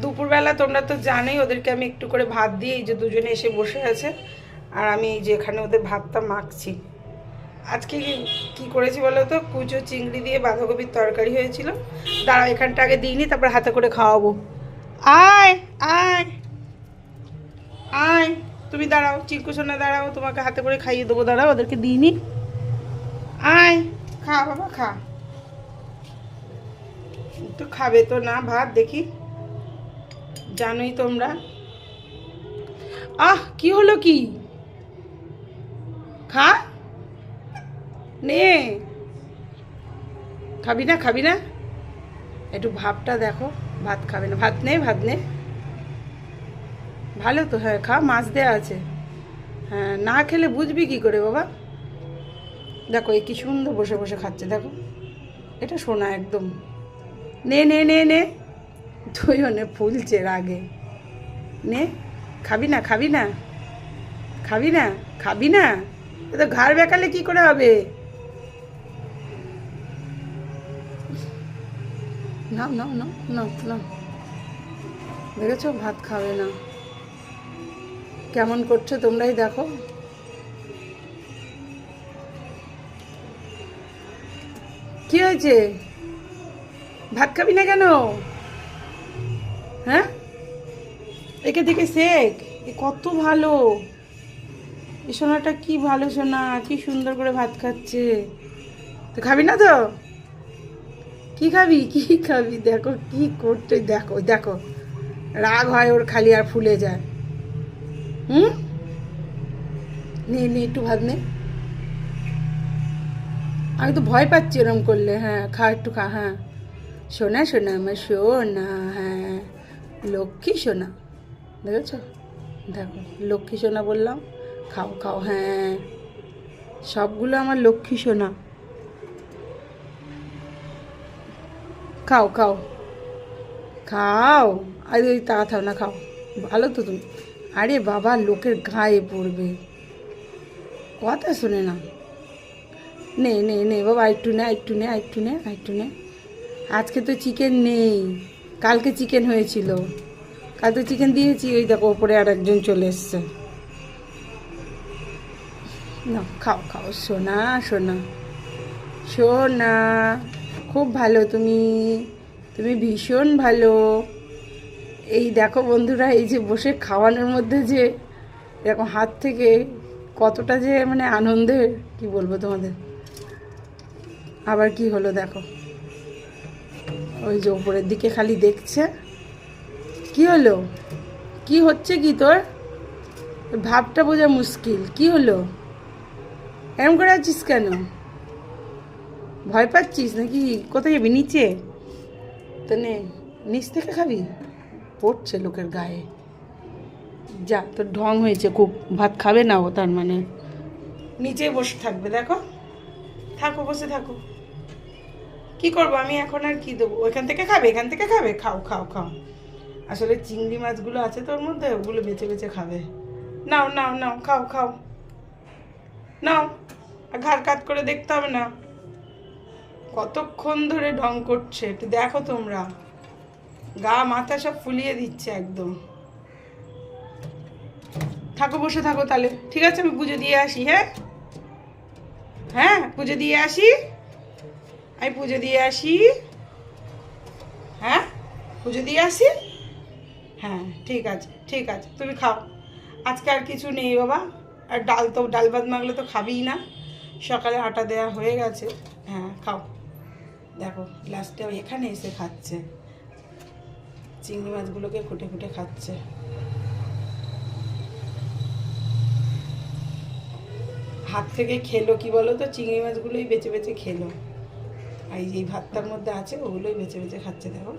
দুপুরবেলা তোমরা তো জানোই, ওদেরকে আমি একটু করে ভাত দিয়ে এই যে দুজনে এসে বসে আছে আর আমি এই যে এখানে ওদের ভাতটা মাখছি। আজকে কি- করেছি বলো তো? কুচো চিংড়ি দিয়ে বাঁধাকপির তরকারি হয়েছিল। দাঁড়া এখানটা আগে দিইনি তারপর হাতে করে খাওয়াবো। আয় আয় আয়, তুমি দাঁড়াও চিঙ্কু সোনা দাঁড়াও, তোমাকে হাতে করে খাইয়ে দেবো, দাঁড়াও, ওদেরকে দিইনি আয়, খা বাবা, খা। তো খাবে তো না ভাত, দেখি। জানোই তোমরা। আহ, কি হলো কি? খা। নে। খাবি না খাবি না। একটু ভাবটা দেখো, ভাত খাবে না। ভাত নে ভাত নে। ভালো তো হ্যাঁ খা, মাছ দেওয়া আছে। হ্যাঁ না খেলে বুঝবি কি করে বাবা? দেখো, এই কি সুন্দর বসে বসে খাচ্ছে, দেখো। এটা শোনা একদম। নে নে নে নে। তুই নে ফুলছে রাগে নে, খাবি না খাবি না খাবি না খাবি না। তো ঘাড় বেঁকালে কি করে হবে? নাও নাও নাও নাও। দেখেছ? ভাত খাবে না। কেমন করছ তোমরাই দেখো। কি হয়েছে? ভাত খাবি না কেন? হ্যাঁ? একে দেখে শেখ, এ কত ভালো। এ সোনাটা কি ভালো সোনা, কি সুন্দর করে ভাত খাচ্ছে। তো খাবি না তো? কি খাবি? কি খাবি? দেখো কি করতে দেখো দেখো। রাগ হয় ওর খালি আর ফুলে যায়। হুম? নে নে, একটু ভাত নে। আমি তো ভয় পাচ্ছি এরম করলে হ্যাঁ খা, একটু খা হ্যাঁ। সোনা সোনা, আমার সোনা হ্যাঁ। লক্ষ্মী সোনা। দেখেছ? দেখো, লক্ষ্মী সোনা বললাম, খাও খাও হ্যাঁ। সবগুলো আমার লক্ষ্মী সোনা। খাও খাও। খাও। আরে ওই তা থাও না, খাও। ভালো তো তুমি। আরে বাবা, লোকের গায়ে পড়বে। কথা শুনে না। নে নে নে, বাবা, একটু নে একটু নে একটু নে একটু নে। আজকে তো চিকেন নেই। কালকে চিকেন হয়েছিল। কাল তো চিকেন দিয়েছি, ওই দেখো ওপরে আর একজন চলে এসছে। না, খাও খাও, সোনা সোনা সোনা, খুব ভালো তুমি তুমি ভীষণ ভালো। এই দেখো বন্ধুরা, এই যে বসে খাওয়ানোর মধ্যে যে এরকম হাত থেকে কতটা যে মানে আনন্দের, কি বলব তোমাদের? আবার কি হলো দেখো। ওই যে উপরের দিকে খালি দেখছে। কি হলো? কি হচ্ছে কি তোর? ভাবটা বোঝা মুশকিল। কি হলো? এরম করে আছিস কেন? ভয় পাচ্ছিস নাকি? কোথায় যাবি? নিচে? তো নে, নিচ থেকে খাবি? পড়ছে লোকের গায়ে। যা, তোর ঢং হয়েছে খুব। ভাত খাবে না ও তার মানে। নিচে বসে থাকবে, দেখো। থাকো, বসে থাকো। কি করব? আমি এখন আর কি দেবো? ওইখান থেকে খাবে, এখান থেকে খাবে? খাও খাও খাও। আসলে চিংড়ি মাছগুলো আছে তোর মধ্যে, ওগুলো বেছে বেছে খাবে। নাও নাও নাও, খাও খাও। নাও ঘাড় কাত করে দেখতে হবে না। কতক্ষণ ধরে ঢং করছে, একটু দেখো তোমরা। গা, মাথা সব ফুলিয়ে দিচ্ছে একদম। থাকো, বসে থাকো তাহলে। ঠিক আছে, আমি পুজো দিয়ে আসি হ্যাঁ? হ্যাঁ পুজো দিয়ে আসি। আমি পুজো দিয়ে আসি। হ্যাঁ? পুজো দিয়ে আসি? হ্যাঁ ঠিক আছে ঠিক আছে, তুমি খাও। আজকে আর কিছু নেই বাবা। আর ডাল তো, ডাল ভাত মাগলে তো খাবিই না। সকালে আটা দেওয়া হয়ে গেছে। হ্যাঁ খাও। দেখো লাস্টে এখানে এসে খাচ্ছে। চিংড়ি মাছগুলোকে খুঁটে খুঁটে খাচ্ছে। হাত থেকে খেলো কি বলো তো? চিংড়ি মাছগুলোই বেছে বেছে খেলো। এই ভাতটার মধ্যে আছে ওগুলোই বেছে বেছে খাচ্ছে দেখো।